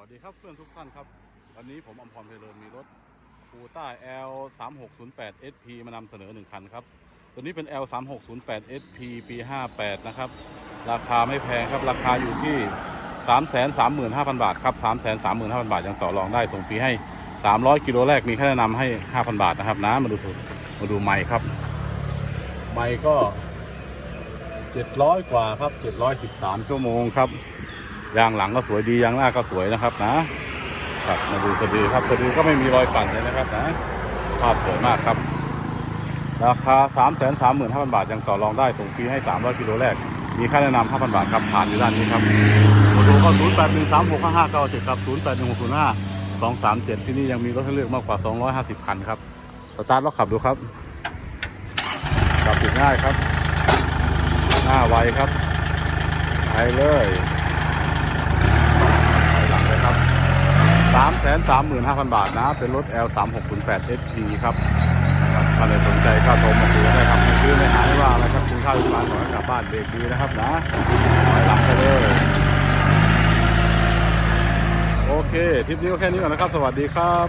วัสดีครับเพื่อนทุกท่านครับ วันนี้ผมอมพรเพลินมีรถคูต้า L 3 6 0 8 SP มานำเสนอหนึ่งคันครับ ตัวนี้เป็น L 3 6 0 8 SP ปี 58 นะครับ ราคาไม่แพงครับ ราคาอยู่ที่ 3 3 5 0 0 0 บาทครับ 3 3 5 0 0 0 บาทยังต่อรองได้ส่งฟรีให้ 300 กิโลแรกมีค่าแนะนำให้ 5,000 บาทนะครับนะมาดูสูตรมาดูไมค์ครับ ไมค์ก็ 700 กว่าครับ 713 ชั่วโมงครับ ยางหลังก็สวยดียางหน้าก็สวยนะครับนะครับมาดูสะดือครับสะดือก็ไม่มีรอยปั่นเลยนะครับนะภาพสวยมากครับ ราคา 3 3 5 0 0 0 บาท ยังต่อรองได้ส่งฟรีให้ 300กิโลแรก มีค่าแนะนำ5,000 บาทครับผ่านอยู่ด้านนี้ครับมาดูก็0 8 1 3 6 5 5 9 7ครับ0 8 1 6 0 5 2 3 7 ที่นี่ยังมีรถให้เลือกมากกว่า 250 คันครับสตาร์ทแล้วขับดูครับขับติดง่ายครับ หน้าไวครับไปเลย 335,000 บาทนะ เป็นรถ L 3 6 0 8 SP ครับถ้าใครสนใจก็โทรมาดูได้ครับซื้อไม่หายว่าอะไรครับคุณข้าวที่ร้านขอให้กลับบ้านเบรกดีนะครับนะไปหลังไปเลยโอเคทริปนี้ก็แค่นี้ก่อนนะครับ สวัสดีครับ